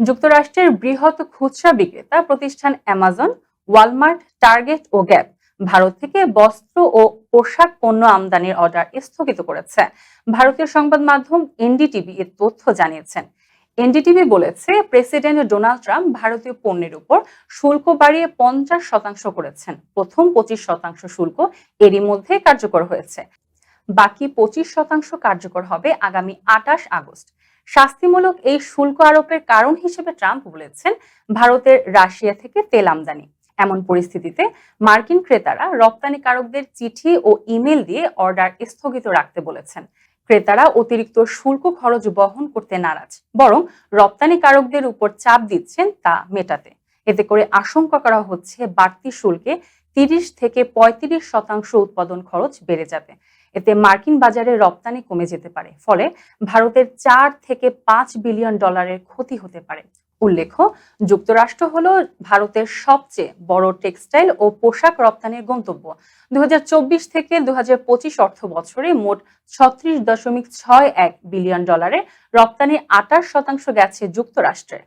যুক্তরাষ্ট্রের বৃহৎ খুচরা বিক্রেতা প্রতিষ্ঠান অ্যামাজন, ওয়ালমার্ট, টার্গেট ও গ্যাপ ভারত থেকে বস্ত্র ও পোশাক পণ্য আমদানির অর্ডার স্থগিত করেছে। ভারতীয় সংবাদ মাধ্যম এনডিটিভি এর তথ্য জানিয়েছেন। এনডিটিভি বলেছে, প্রেসিডেন্ট ডোনাল্ড ট্রাম্প ভারতীয় পণ্যের উপর শুল্ক বাড়িয়ে পঞ্চাশ শতাংশ করেছেন। প্রথম পঁচিশ শতাংশ শুল্ক এরই মধ্যে কার্যকর হয়েছে। বাকি পঁচিশ শতাংশ কার্যকর হবে আগামী আটাশ আগস্ট। শাস্তিমূলক এই শুল্ক আরোপের কারণ হিসেবে ট্রাম্প বলেছেন, ভারতের রাশিয়া থেকে তেল আমদানি। এমন পরিস্থিতিতে মার্কিন ক্রেতারা রপ্তানিকারকদের চিঠি ও ইমেল দিয়ে অর্ডার স্থগিত রাখতে বলেছেন। ক্রেতারা অতিরিক্ত শুল্ক খরচ বহন করতে নারাজ, বরং রপ্তানিকারকদের উপর চাপ দিচ্ছেন তা মেটাতে। এতে করে আশঙ্কা করা হচ্ছে বাড়তি শুল্কে তিরিশ থেকে পঁয়ত্রিশ শতাংশ উৎপাদন খরচ বেড়ে যাবে। এতে মার্কিন বাজারে রপ্তানি কমে যেতে পারে, ফলে ভারতের চার থেকে পাঁচ বিলিয়ন ডলারের ক্ষতি হতে পারে। উল্লেখ্য, যুক্তরাষ্ট্র হলো ভারতের সবচেয়ে বড় টেক্সটাইল ও পোশাক রপ্তানির গন্তব্য। দু হাজার চব্বিশ থেকে দু হাজার পঁচিশ অর্থ বছরে মোট ছত্রিশ দশমিক ছয় এক বিলিয়ন ডলারে রপ্তানি আটাশ শতাংশ গেছে যুক্তরাষ্ট্রে।